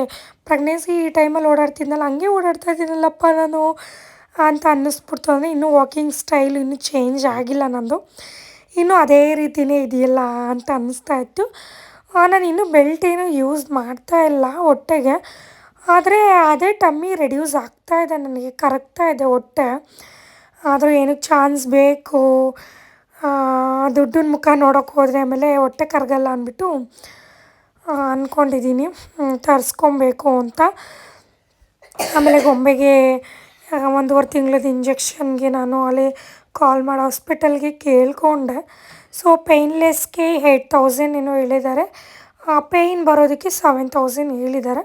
[SPEAKER 1] ಪ್ರೆಗ್ನೆನ್ಸಿ ಟೈಮಲ್ಲಿ ಓಡಾಡ್ತಿದ್ನಲ್ಲ, ಹಂಗೆ ಓಡಾಡ್ತಾ ಇದ್ದೀನಲ್ಲಪ್ಪ ನಾನು ಅಂತ ಅನ್ನಿಸ್ಬಿಡ್ತು ಅಂದರೆ ಇನ್ನೂ ವಾಕಿಂಗ್ ಸ್ಟೈಲ್ ಇನ್ನೂ ಚೇಂಜ್ ಆಗಿಲ್ಲ ನಂದು. ಇನ್ನೂ ಅದೇ ರೀತಿಯೇ ಇದೆಯಲ್ಲ ಅಂತ ಅನ್ನಿಸ್ತಾ ಇತ್ತು. ನಾನು ಇನ್ನೂ ಬೆಲ್ಟ್ ಏನೂ ಯೂಸ್ ಮಾಡ್ತಾ ಇಲ್ಲ ಹೊಟ್ಟೆಗೆ. ಆದರೆ ಅದೇ ಟಮ್ಮಿ ರೆಡ್ಯೂಸ್ ಆಗ್ತಾ ಇದೆ ನನಗೆ, ಕರಗ್ತಾ ಇದೆ ಹೊಟ್ಟೆ. ಆದರೂ ಏನಕ್ಕೆ ಚಾನ್ಸ್ ಬೇಕು? ದುಡ್ಡಿನ ಮುಖ ನೋಡೋಕೆ ಹೋದರೆ ಆಮೇಲೆ ಹೊಟ್ಟೆ ಕರಗಲ್ಲ ಅಂದ್ಬಿಟ್ಟು ಅಂದ್ಕೊಂಡಿದ್ದೀನಿ ತರಿಸ್ಕೊಬೇಕು ಅಂತ. ಆಮೇಲೆ ಗೊಂಬೆಗೆ ಒಂದೂವರೆ ತಿಂಗಳದ ಇಂಜೆಕ್ಷನ್ಗೆ ನಾನು ಅಲ್ಲಿ ಕಾಲ್ ಮಾಡಿ ಹಾಸ್ಪಿಟಲ್ಗೆ ಕೇಳಿಕೊಂಡೆ. ಸೊ ಪೇಯ್ನ್ಲೆಸ್ಗೆ ಏಯ್ಟ್ ತೌಸಂಡ್ ಏನೋ ಹೇಳಿದ್ದಾರೆ. ಪೇಯ್ನ್ ಬರೋದಕ್ಕೆ ಸೆವೆನ್ ತೌಸಂಡ್ ಹೇಳಿದ್ದಾರೆ.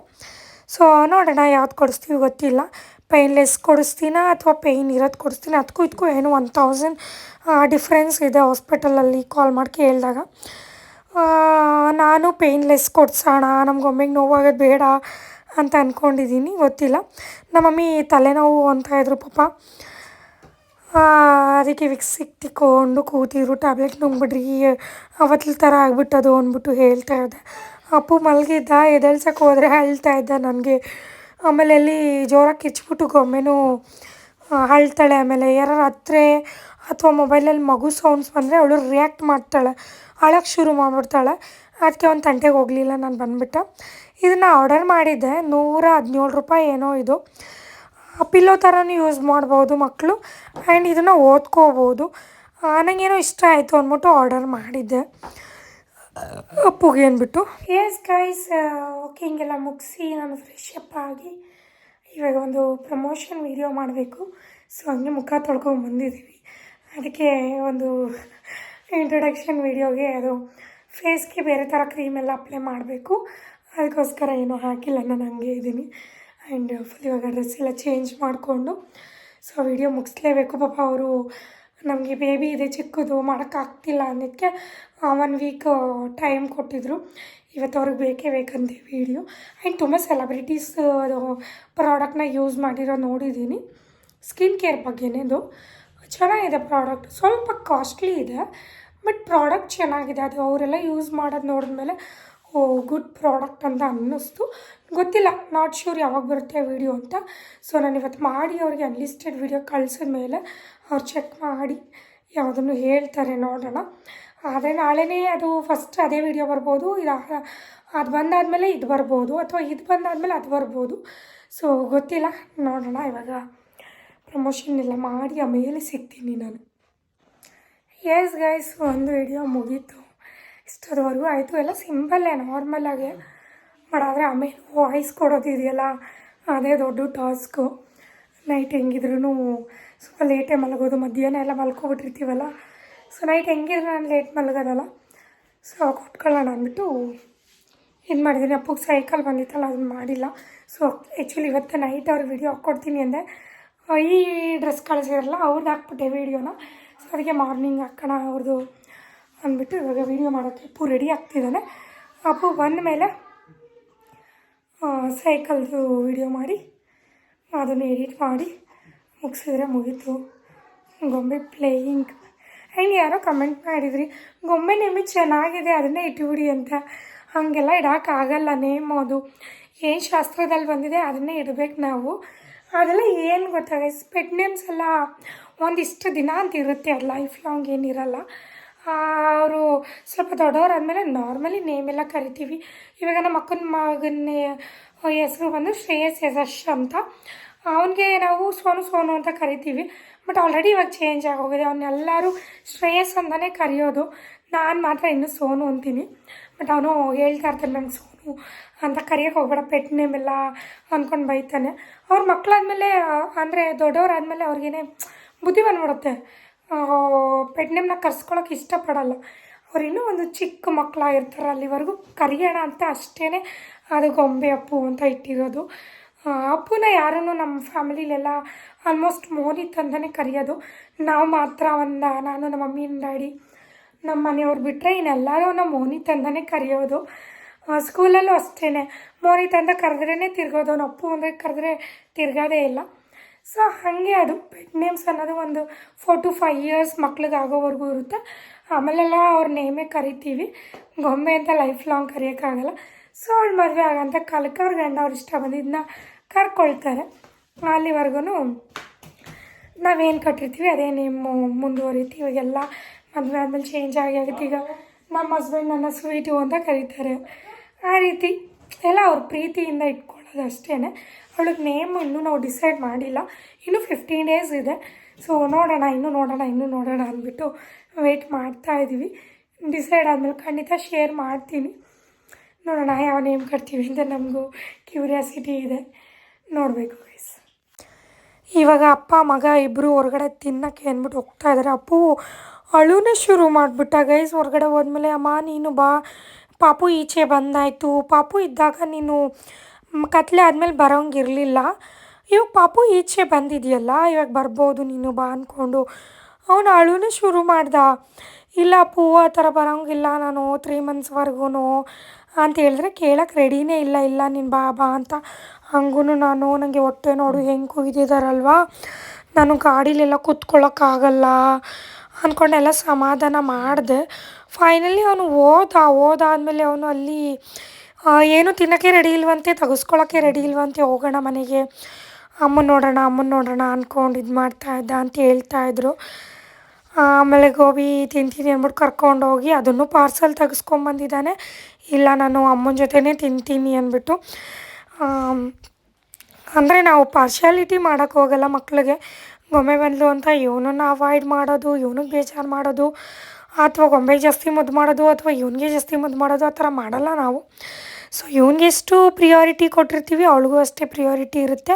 [SPEAKER 1] ಸೊ, ನೋಡೋಣ ಯಾವ್ದು ಕೊಡಿಸ್ತೀವಿ ಗೊತ್ತಿಲ್ಲ. ಪೇಯ್ನ್ಲೆಸ್ ಕೊಡಿಸ್ತೀನಾ ಅಥವಾ ಪೇಯ್ನ್ ಇರೋದು ಕೊಡಿಸ್ತೀನಿ? ಅದಕ್ಕೂ ಇದಕ್ಕೂ ಏನು ಒನ್ ತೌಸಂಡ್ ಡಿಫ್ರೆನ್ಸ್ ಇದೆ ಹಾಸ್ಪಿಟಲಲ್ಲಿ ಕಾಲ್ ಮಾಡಿ ಕೇಳಿದಾಗ. ನಾನು ಪೇಯ್ನ್ಲೆಸ್ ಕೊಡ್ಸೋಣ, ನಮ್ಗೊಮ್ಮೆಗೆ ನೋವಾಗೋದು ಬೇಡ ಅಂತ ಅಂದ್ಕೊಂಡಿದ್ದೀನಿ ಗೊತ್ತಿಲ್ಲ. ನಮ್ಮ ಮಮ್ಮಿ ತಲೆನೋವು ಅಂತ ಇದ್ರು ಪಾಪ. ಅದಕ್ಕೆ ವಿಕ್ಸಿಗೆ ತಿಕ್ಕೊಂಡು ಕೂತಿದ್ರು ಟ್ಯಾಬ್ಲೆಟ್ ನುಂಗ್ಬಿಡ್ರಿ ಅವತ್ತಲ ಥರ ಆಗ್ಬಿಟ್ಟದು ಅಂದ್ಬಿಟ್ಟು ಹೇಳ್ತಾ ಇದ್ದೆ. ಅಪ್ಪು ಮಲಗಿದ್ದ ಎದ್ದೇಳ್ಸಕ್ಕೆ ಹೋದರೆ ಅಳ್ತಾ ಇದ್ದ ನನಗೆ. ಆಮೇಲೆ ಅಲ್ಲಿ ಜೋರಾಗಿ ಕಿಚ್ಬಿಟ್ಟು ಗೊಂಬೆನೂ ಅಳ್ತಾಳೆ. ಆಮೇಲೆ ಯಾರು ಹತ್ರ ಅಥವಾ ಮೊಬೈಲಲ್ಲಿ ಮಗು ಸೌಂಡ್ಸ್ ಬಂದರೆ ಅವಳು ರಿಯಾಕ್ಟ್ ಮಾಡ್ತಾಳೆ. ಅಳಕ್ಕೆ ಶುರು ಮಾಡಿಬಿಡ್ತಾಳೆ. ಅದಕ್ಕೆ ಒಂದು ತಂಟೆಗೆ ಹೋಗಲಿಲ್ಲ ನಾನು ಬಂದುಬಿಟ್ಟು. ಇದನ್ನು ಆರ್ಡರ್ ಮಾಡಿದ್ದೆ. ನೂರ ಹದಿನೇಳು ರೂಪಾಯಿ ಏನೋ ಇದು. ಪಿಲ್ಲೋ ಥರನೂ ಯೂಸ್ ಮಾಡ್ಬೋದು ಮಕ್ಕಳು ಆ್ಯಂಡ್ ಇದನ್ನು ಓದ್ಕೋಬೋದು. ನನಗೇನೋ ಇಷ್ಟ ಆಯಿತು ಅಂದ್ಬಿಟ್ಟು ಆರ್ಡರ್ ಮಾಡಿದ್ದೆ. ಅಪ್ಪುಗೆ ಅಂದ್ಬಿಟ್ಟು ಎಸ್ ಗೈಸ್ ವಾಕಿಂಗೆಲ್ಲ ಮುಗಿಸಿ ನಾನು ಫ್ರೆಶ್ ಅಪ್ ಆಗಿ ಇವಾಗ ಒಂದು ಪ್ರಮೋಷನ್ ವಿಡಿಯೋ ಮಾಡಬೇಕು. ಸೊ ಹಂಗೆ ಮುಖ ತೊಳ್ಕೊಂಡು ಬಂದಿದ್ದೀವಿ. ಅದಕ್ಕೆ ಒಂದು ಇಂಟ್ರೊಡಕ್ಷನ್ ವೀಡಿಯೋಗೆ ಅದು ಫೇಸ್ಗೆ ಬೇರೆ ಥರ ಕ್ರೀಮೆಲ್ಲ ಅಪ್ಲೈ ಮಾಡಬೇಕು. ಅದಕ್ಕೋಸ್ಕರ ಏನೂ ಹಾಕಿಲ್ಲ, ನಾನು ಹಂಗೆ ಇದ್ದೀನಿ. ಆ್ಯಂಡ್ ಫುಲ್ ಇವಾಗ ಡ್ರೆಸ್ ಎಲ್ಲ ಚೇಂಜ್ ಮಾಡಿಕೊಂಡು. ಸೊ ವಿಡಿಯೋ ಮುಗಿಸ್ಲೇಬೇಕು. ಪಾಪ ಅವರು ನಮಗೆ ಬೇಬಿ ಇದೆ, ಚಿಕ್ಕದು ಮಾಡೋಕ್ಕಾಗ್ತಿಲ್ಲ ಅನ್ನೋದಕ್ಕೆ ಒನ್ ವೀಕ್ ಟೈಮ್ ಕೊಟ್ಟಿದ್ರು. ಇವತ್ತು ಅವ್ರಿಗೆ ಬೇಕೇ ಬೇಕಂತೆ ವೀಡಿಯೋ ಆ್ಯಂಡ್ ತುಂಬ ಸೆಲೆಬ್ರಿಟೀಸ್ ಪ್ರಾಡಕ್ಟ್ನ ಯೂಸ್ ಮಾಡಿರೋ ನೋಡಿದ್ದೀನಿ. ಸ್ಕಿನ್ ಕೇರ್ ಬಗ್ಗೆನೇ ಇದು. ಚೆನ್ನಾಗಿದೆ ಪ್ರಾಡಕ್ಟ್ ಸ್ವಲ್ಪ ಕಾಸ್ಟ್ಲಿ ಇದೆ ಬಟ್ ಪ್ರಾಡಕ್ಟ್ ಚೆನ್ನಾಗಿದೆ. ಅದು ಅವರೆಲ್ಲ ಯೂಸ್ ಮಾಡೋದು ನೋಡಿದ್ಮೇಲೆ, ಓ ಗುಡ್ ಪ್ರಾಡಕ್ಟ್ ಅಂತ ಅನ್ನಿಸ್ತು. ಗೊತ್ತಿಲ್ಲ ನಾಟ್ ಶ್ಯೂರ್ ಯಾವಾಗ ಬರುತ್ತೆ ವೀಡಿಯೋ ಅಂತ. ಸೊ ನಾನು ಇವತ್ತು ಮಾಡಿ ಅವ್ರಿಗೆ ಅನ್ಲಿಸ್ಟೆಡ್ ವೀಡಿಯೋ ಕಳಿಸಿದ ಮೇಲೆ ಅವ್ರು ಚೆಕ್ ಮಾಡಿ ಯಾವುದನ್ನು ಹೇಳ್ತಾರೆ ನೋಡೋಣ. ಆದರೆ ನಾಳೆನೇ ಅದು ಫಸ್ಟ್ ಅದೇ ವಿಡಿಯೋ ಬರ್ಬೋದು, ಇದು ಅದು ಬಂದಾದಮೇಲೆ ಇದು ಬರ್ಬೋದು, ಅಥವಾ ಇದು ಬಂದಾದಮೇಲೆ ಅದು ಬರ್ಬೋದು. ಸೊ ಗೊತ್ತಿಲ್ಲ, ನೋಡೋಣ ಇವಾಗ. ಪ್ರಮೋಷನ್ ಎಲ್ಲ ಮಾಡಿ ಆಮೇಲೆ ಸಿಗ್ತೀನಿ ನಾನು. ಎಸ್ ಗೈಸ್ ಒಂದು ವಿಡಿಯೋ ಮುಗೀತು. ಇಷ್ಟರವರೆಗೂ ಆಯಿತು. ಎಲ್ಲ ಸಿಂಪಲ್ಲೇ ನಾರ್ಮಲಾಗೆ ಆದರೆ ಆಮೇಲೆ ವಾಯ್ಸ್ ಕೊಡೋದಿದೆಯಲ್ಲ, ಅದೇ ದೊಡ್ಡ ಟಾಸ್ಕು ನೈಟ್ ಹೆಂಗಿದ್ರೂ ಸ್ವಲ್ಪ ಲೇಟೇ ಮಲಗೋದು, ಮಧ್ಯಾಹ್ನ ಎಲ್ಲ ಮಲ್ಕೊಬಿಟ್ಟಿರ್ತೀವಲ್ಲ? ಸೊ ನೈಟ್ ಹೆಂಗಿದ್ರು ನಾನು ಲೇಟ್ ಮಲಗೋದಲ್ಲ? ಸೊ ಕೊಟ್ಕೊಳ್ಳೋಣ ಅಂದ್ಬಿಟ್ಟು ಇದು ಮಾಡಿದ್ದೀನಿ. ಅಪ್ಪಗೆ ಸೈಕಲ್ ಬಂದಿತ್ತಲ್ಲ, ಅದನ್ನ ಮಾಡಿಲ್ಲ. ಸೊ ಆ್ಯಕ್ಚುಲಿ ಇವತ್ತು ನೈಟ್ ಅವ್ರ ವಿಡಿಯೋ ಹಾಕ್ಕೊಡ್ತೀನಿ ಅಂದೆ. ಈ ಡ್ರೆಸ್ ಕಳಿಸಿರಲ್ಲ ಅವ್ರದ್ದು ಹಾಕ್ಬಿಟ್ಟೆ ವೀಡಿಯೋನ ಸೊ ಅದಕ್ಕೆ ಮಾರ್ನಿಂಗ್ ಹಾಕೋಣ ಅವ್ರದ್ದು ಅಂದ್ಬಿಟ್ಟು ಇವಾಗ ವೀಡಿಯೋ ಮಾಡೋಕ್ಕೆ ಅಪ್ಪು ರೆಡಿ ಆಗ್ತಿದ್ದಾನೆ. ಅಪ್ಪು ಬಂದ ಮೇಲೆ ಸೈಕಲ್ದು ವೀಡಿಯೋ ಮಾಡಿ, ಅದನ್ನು ಎಡಿಟ್ ಮಾಡಿ ಮುಗಿಸಿದ್ರೆ ಮುಗೀತು. ಗೊಂಬೆ ಪ್ಲೇಯಿಂಗ್ ಆ್ಯಂಡ್ ಯಾರೋ ಕಮೆಂಟ್ ಮಾಡಿದ್ರಿ, ಗೊಂಬೆ ನೇಮಿ ಚೆನ್ನಾಗಿದೆ, ಅದನ್ನೇ ಇಟ್ಟುಬಿಡಿ ಅಂತ. ಹಾಗೆಲ್ಲ ಇಡೋಕ್ಕಾಗಲ್ಲ ನೇಮ್ ಅದು. ಏನು ಶಾಸ್ತ್ರದಲ್ಲಿ ಬಂದಿದೆ, ಅದನ್ನೇ ಇಡಬೇಕು ನಾವು. ಅದೆಲ್ಲ ಏನು ಗೊತ್ತಾಗ ಪೆಟ್ ನೇಮ್ಸ್ ಎಲ್ಲ ಒಂದಿಷ್ಟು ದಿನ ಅಂತ ಇರುತ್ತೆ, ಅದು ಲೈಫ್ ಲಾಂಗ್ ಏನಿರಲ್ಲ ಅವರು ಸ್ವಲ್ಪ ದೊಡ್ಡವರಾದಮೇಲೆ ನಾರ್ಮಲಿ ನೇಮ್ ಎಲ್ಲ ಕರಿತೀವಿ. ಇವಾಗ ನಮ್ಮ ಅಕ್ಕನ ಮಗನ ಹೆಸರು ಬಂದು ಶ್ರೇಯಸ್ ಯಶಸ್ ಅಂತ. ಅವನಿಗೆ ನಾವು ಸೋನು ಸೋನು ಅಂತ ಕರಿತೀವಿ. ಬಟ್ ಆಲ್ರೆಡಿ ಇವಾಗ ಚೇಂಜ್ ಆಗೋಗಿದೆ. ಅವನ್ನೆಲ್ಲರೂ ಶ್ರೇಯಸ್ ಅಂತಲೇ ಕರೆಯೋದು. ನಾನು ಮಾತ್ರ ಇನ್ನೂ ಸೋನು ಅಂತೀನಿ. ಬಟ್ ಅವನು ಹೇಳ್ತಾ ಇರ್ತಾನೆ ನಂಗೆ ಸೋನು ಅಂತ ಕರಿಯೋಕೆ ಹೋಗ್ಬೇಡ. ಪೆಟ್ ನೇಮ್ ಎಲ್ಲ ಅಂದ್ಕೊಂಡು ಬೈತಾನೆ. ಅವ್ರ ಮಕ್ಕಳಾದ್ಮೇಲೆ ಅಂದರೆ ದೊಡ್ಡವರಾದಮೇಲೆ ಅವ್ರಿಗೇನೆ ಬುದ್ಧಿ ಬಂದ್ಬಿಡುತ್ತೆ. ಪೆಟ್ ನೇಮ್ನ ಕರ್ಸ್ಕೊಳಕ್ಕೆ ಇಷ್ಟಪಡಲ್ಲ. ಅವ್ರು ಇನ್ನೂ ಒಂದು ಚಿಕ್ಕ ಮಕ್ಕಳಾಗಿರ್ತಾರೆ ಅಲ್ಲಿವರೆಗೂ ಕರಿಯೋಣ ಅಂತ ಅಷ್ಟೇ ಅದು ಗೊಂಬೆ ಅಪ್ಪು ಅಂತ ಇಟ್ಟಿರೋದು. ಅಪ್ಪುನ ಯಾರನ್ನು ನಮ್ಮ ಫ್ಯಾಮಿಲಿಲೆಲ್ಲ ಆಲ್ಮೋಸ್ಟ್ ಮೋನಿತ್ ಅಂತಲೇ ಕರೆಯೋದು. ನಾವು ಮಾತ್ರ ಒಂದು, ನಾನು ನಮ್ಮ ಮಮ್ಮಿನ ಡ್ಯಾಡಿ, ನಮ್ಮ ಮನೆಯವ್ರು ಬಿಟ್ಟರೆ ಇನ್ನೆಲ್ಲರೂ ನಮ್ಮ ಮೋನಿ ಅಂತಲೇ ಕರೆಯೋದು. ಸ್ಕೂಲಲ್ಲೂ ಅಷ್ಟೇ ಮೋನಿ ತಂದ ಕರೆದ್ರೇ ತಿರ್ಗೋದು. ಅವ್ನು ಅಪ್ಪು ಅಂದರೆ ಕರೆದ್ರೆ ತಿರ್ಗೋದೇ ಇಲ್ಲ. ಸೊ ಹಾಗೆ ಅದು ಪೆಟ್ ನೇಮ್ಸ್ ಅನ್ನೋದು ಒಂದು ಫೋರ್ ಟು ಫೈವ್ ಇಯರ್ಸ್ ಮಕ್ಳಿಗೆ ಆಗೋವರೆಗೂ ಇರುತ್ತೆ. ಆಮೇಲೆಲ್ಲ ಅವ್ರ ನೇಮೇ ಕರಿತೀವಿ. ಗೊಂಬೆ ಅಂತ ಲೈಫ್ ಲಾಂಗ್ ಕರೆಯೋಕ್ಕಾಗಲ್ಲ. ಸೊ ಅವ್ಳು ಮದುವೆ ಆಗೋಂಥ ಕಾಲಕ್ಕೆ ಅವ್ರ ಗಂಡ ಅವ್ರು ಇಷ್ಟ ಬಂದಿದ್ದನ್ನ ಕರ್ಕೊಳ್ತಾರೆ. ಅಲ್ಲಿವರೆಗೂ ನಾವೇನು ಕಟ್ಟಿರ್ತೀವಿ, ಅದೇ ನಿಮ್ಮ ಮುಂದುವರಿತಿ ಇವಾಗೆಲ್ಲ ಮದುವೆ ಆದಮೇಲೆ ಚೇಂಜ್ ಆಗಿ ಆಗುತ್ತೆ ಈಗ ನಮ್ಮ ಹಸ್ಬೆಂಡ್ ನನ್ನ ಸ್ವೀಟು ಅಂತ ಕರೀತಾರೆ. ಆ ರೀತಿ ಎಲ್ಲ ಅವ್ರ ಪ್ರೀತಿಯಿಂದ ಇಟ್ಕೊಳ್ಳೋದು ಅಷ್ಟೇ ಅವಳಿಗೆ ನೇಮ್ ಇನ್ನೂ ನಾವು ಡಿಸೈಡ್ ಮಾಡಿಲ್ಲ. ಇನ್ನೂ ಫಿಫ್ಟೀನ್ ಡೇಸ್ ಇದೆ. ಸೊ ನೋಡೋಣ, ಇನ್ನೂ ನೋಡೋಣ ಇನ್ನೂ ನೋಡೋಣ ಅಂದ್ಬಿಟ್ಟು ವೆಯ್ಟ್ ಮಾಡ್ತಾ ಇದ್ದೀವಿ ಡಿಸೈಡ್ ಆದಮೇಲೆ ಖಂಡಿತ ಶೇರ್ ಮಾಡ್ತೀನಿ. ನೋಡೋಣ ಯಾವ ನೇಮ್ ಕಟ್ತೀವಿ ಅಂತ ನಮಗೂ ಕ್ಯೂರಿಯಾಸಿಟಿ ಇದೆ. ನೋಡಬೇಕು ಗೈಸ್ ಇವಾಗ ಅಪ್ಪ, ಮಗ ಇಬ್ಬರು ಹೊರಗಡೆ ತಿನ್ನಕ್ಕೆ ಅಂದ್ಬಿಟ್ಟು ಹೋಗ್ತಾ ಇದ್ದಾರೆ ಅಪ್ಪು ಅಳುನೇ ಶುರು ಮಾಡಿಬಿಟ್ಟ ಗೈಸ್ ಹೊರಗಡೆ ಹೋದ್ಮೇಲೆ, ಅಮ್ಮ, ನೀನು ಬಾ. ಪಾಪು ಈಚೆ ಬಂದಾಯಿತು. ಪಾಪು ಇದ್ದಾಗ ನೀನು ಕತ್ಲೆ ಆದಮೇಲೆ ಬರೋಂಗಿರಲಿಲ್ಲ ಇವಾಗ ಪಾಪು ಈಚೆ ಬಂದಿದೆಯಲ್ಲ, ಇವಾಗ ಬರ್ಬೋದು, ನೀನು ಬಾ ಅಂದ್ಕೊಂಡು ಅವನು ಅಳುನೇ ಶುರು ಮಾಡ್ದ. ಇಲ್ಲ ಅಪ್ಪು, ಆ ಥರ ಬರೋಂಗಿಲ್ಲ ನಾನು. ತ್ರೀ ಮಂತ್ಸ್ವರೆಗೂ ಅಂತ ಹೇಳಿದ್ರೆ ಕೇಳಕ್ಕೆ ರೆಡಿನೇ ಇಲ್ಲ ಇಲ್ಲ ನೀನು ಬಾ ಬಾ ಅಂತ. ಹಂಗೂ ನಾನು ನನಗೆ ಹೊಟ್ಟೆ ನೋಡು ಹೆಂಗೆ ಕುಯ್ದಿದಾರಲ್ವಾ ನಾನು ಗಾಡೀಲೆಲ್ಲ ಕೂತ್ಕೊಳ್ಳೋಕ್ಕಾಗಲ್ಲ ಅಂದ್ಕೊಂಡೆಲ್ಲ ಸಮಾಧಾನ ಮಾಡಿದೆ. ಫೈನಲಿ ಅವನು ಓದ ಹೋದಾದ್ಮೇಲೆ ಅವನು ಅಲ್ಲಿ ಏನು ತಿನ್ನೋಕ್ಕೆ ರೆಡಿ ಇಲ್ವಂತೆ ತೆಗೆಸ್ಕೊಳ್ಳೋಕ್ಕೆ ರೆಡಿ ಇಲ್ವಂತೆ ಹೋಗೋಣ ಮನೆಗೆ. ಅಮ್ಮನ ನೋಡೋಣ ಅಮ್ಮನ ನೋಡೋಣ ಅಂದ್ಕೊಂಡು ಇದು ಮಾಡ್ತಾ ಇದ್ದ ಅಂತ ಹೇಳ್ತಾ ಇದ್ರು. ಆಮೇಲೆ ಗೋಬಿ ತಿಂತೀನಿ ಅಂದ್ಬಿಟ್ಟು ಕರ್ಕೊಂಡೋಗಿ ಅದನ್ನು ಪಾರ್ಸಲ್ ತೆಗೆಸ್ಕೊಂಬಂದಿದ್ದಾನೆ. ಇಲ್ಲ, ನಾನು ಅಮ್ಮನ ಜೊತೆನೇ ತಿಂತೀನಿ ಅಂದ್ಬಿಟ್ಟು ಅಂದರೆ ನಾವು ಪಾರ್ಶಾಲಿಟಿ ಮಾಡೋಕ್ಕೆ ಹೋಗಲ್ಲ ಮಕ್ಕಳಿಗೆ ಗೊಂಬೆ ಬಂದು ಅಂತ ಇವನನ್ನು ಅವಾಯ್ಡ್ ಮಾಡೋದು ಇವನಿಗೆ ಬೇಜಾರು ಮಾಡೋದು, ಅಥವಾ ಗೊಂಬೆಗೆ ಜಾಸ್ತಿ ಮುದ್ದು ಮಾಡೋದು, ಅಥವಾ ಇವನಿಗೆ ಜಾಸ್ತಿ ಮುದ್ದು ಮಾಡೋದು ಆ ಥರ ಮಾಡಲ್ಲ ನಾವು. ಸೊ ಇವನಿಗೆ ಎಷ್ಟು ಪ್ರಿಯಾರಿಟಿ ಕೊಟ್ಟಿರ್ತೀವಿ, ಅವಳಿಗೂ ಅಷ್ಟೇ ಪ್ರಿಯಾರಿಟಿ ಇರುತ್ತೆ.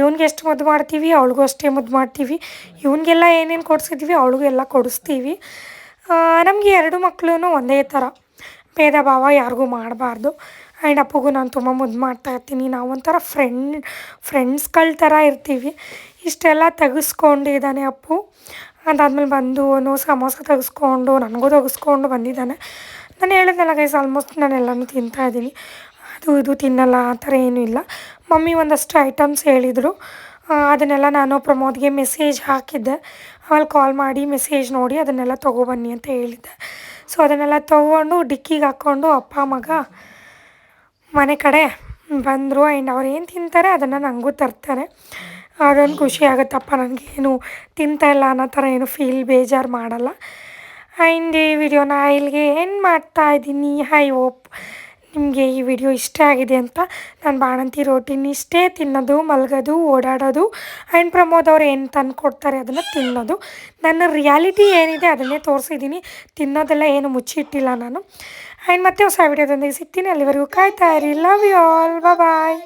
[SPEAKER 1] ಇವನಿಗೆ ಎಷ್ಟು ಮುದ್ದು ಮಾಡ್ತೀವಿ, ಅವಳಿಗೂ ಅಷ್ಟೇ ಮುದ್ದು ಮಾಡ್ತೀವಿ. ಇವನಿಗೆಲ್ಲ ಏನೇನು ಕೊಡಿಸಿದ್ವಿ, ಅವಳಿಗೂ ಎಲ್ಲ ಕೊಡಿಸ್ತೀವಿ. ನಮಗೆ ಎರಡು ಮಕ್ಕಳು ಒಂದೇ ಥರ. ಭೇದ ಭಾವ ಯಾರಿಗೂ ಮಾಡಬಾರ್ದು. ಆ್ಯಂಡ್ ಅಪ್ಪಗೂ ನಾನು ತುಂಬ ಮುದ್ದು ಮಾಡ್ತಾ ಇರ್ತೀನಿ. ನಾವು ಒಂಥರ ಫ್ರೆಂಡ್, ಫ್ರೆಂಡ್ಸ್ಗಳ ಥರ ಇರ್ತೀವಿ. ಇಷ್ಟೆಲ್ಲ ತೆಗೆಸ್ಕೊಂಡಿದ್ದಾನೆ ಅಪ್ಪು. ಅದಾದಮೇಲೆ ಬಂದು ಅವನು ಸಮೋಸ ತೆಗೆಸ್ಕೊಂಡು, ನನಗೂ ತೆಗೆಸ್ಕೊಂಡು ಬಂದಿದ್ದಾನೆ. ನಾನು ಹೇಳಿದ್ನಲ್ಲ ಗೈಸ್ ಆಲ್ಮೋಸ್ಟ್ ನಾನು ಎಲ್ಲನೂ ತಿಂತಾಯಿದ್ದೀನಿ ಅದು, ಇದು ತಿನ್ನಲ್ಲ, ಆ ಥರ ಏನೂ ಇಲ್ಲ. ಮಮ್ಮಿ ಒಂದಷ್ಟು ಐಟಮ್ಸ್ ಹೇಳಿದರು. ಅದನ್ನೆಲ್ಲ ನಾನು ಪ್ರಮೋದ್ಗೆ ಮೆಸೇಜ್ ಹಾಕಿದ್ದೆ. ಆಮೇಲೆ ಕಾಲ್ ಮಾಡಿ ಮೆಸೇಜ್ ನೋಡಿ ಅದನ್ನೆಲ್ಲ ತೊಗೊಬನ್ನಿ ಅಂತ ಹೇಳಿದ್ದೆ. ಸೊ ಅದನ್ನೆಲ್ಲ ತೊಗೊಂಡು, ಡಿಕ್ಕಿಗೆ ಹಾಕ್ಕೊಂಡು ಅಪ್ಪ, ಮಗ ಮನೆ ಕಡೆ ಬಂದರು. ಆ್ಯಂಡ್ ಅವ್ರು ಏನು ತಿಂತಾರೆ ಅದನ್ನು ನನಗೂ ತರ್ತಾರೆ. ಅದೊಂದು ಖುಷಿ ಆಗುತ್ತಪ್ಪ ನನಗೆ. ಏನು ತಿಂತಾ ಇಲ್ಲ ಅನ್ನೋ ಥರ ಏನು ಫೀಲ್ ಬೇಜಾರು ಮಾಡಲ್ಲ. ಆ್ಯಂಡ್ ಈ ವಿಡಿಯೋನ ಇಲ್ಲಿಗೆ ಏನು ಮಾಡ್ತಾ ಇದ್ದೀನಿ. ಐ ಹೋಪ್ ನಿಮಗೆ ಈ ವಿಡಿಯೋ ಇಷ್ಟ ಆಗಿದೆ ಅಂತ ನಾನು ಬಾಣಂತಿ ರೋಟಿನ ಇಷ್ಟೇ ತಿನ್ನೋದು, ಮಲಗೋದು, ಓಡಾಡೋದು ಆ್ಯಂಡ್ ಪ್ರಮೋದ್ ಅವ್ರು ಏನು ತಂದು ಕೊಡ್ತಾರೆ ಅದನ್ನು ತಿನ್ನೋದು. ನನ್ನ ರಿಯಾಲಿಟಿ ಏನಿದೆ ಅದನ್ನೇ ತೋರಿಸಿದ್ದೀನಿ. ತಿನ್ನೋದೆಲ್ಲ ಏನು ಮುಚ್ಚಿಟ್ಟಿಲ್ಲ ನಾನು. ಆ್ಯಂಡ್ ಮತ್ತೆ ಹೊಸ ವಿಡಿಯೋದೊಂದಿಗೆ ಸಿಗ್ತೀನಿ. ಅಲ್ಲಿವರೆಗೂ ಕಾಯ್ತಾ ಇರಿ. Love you all bye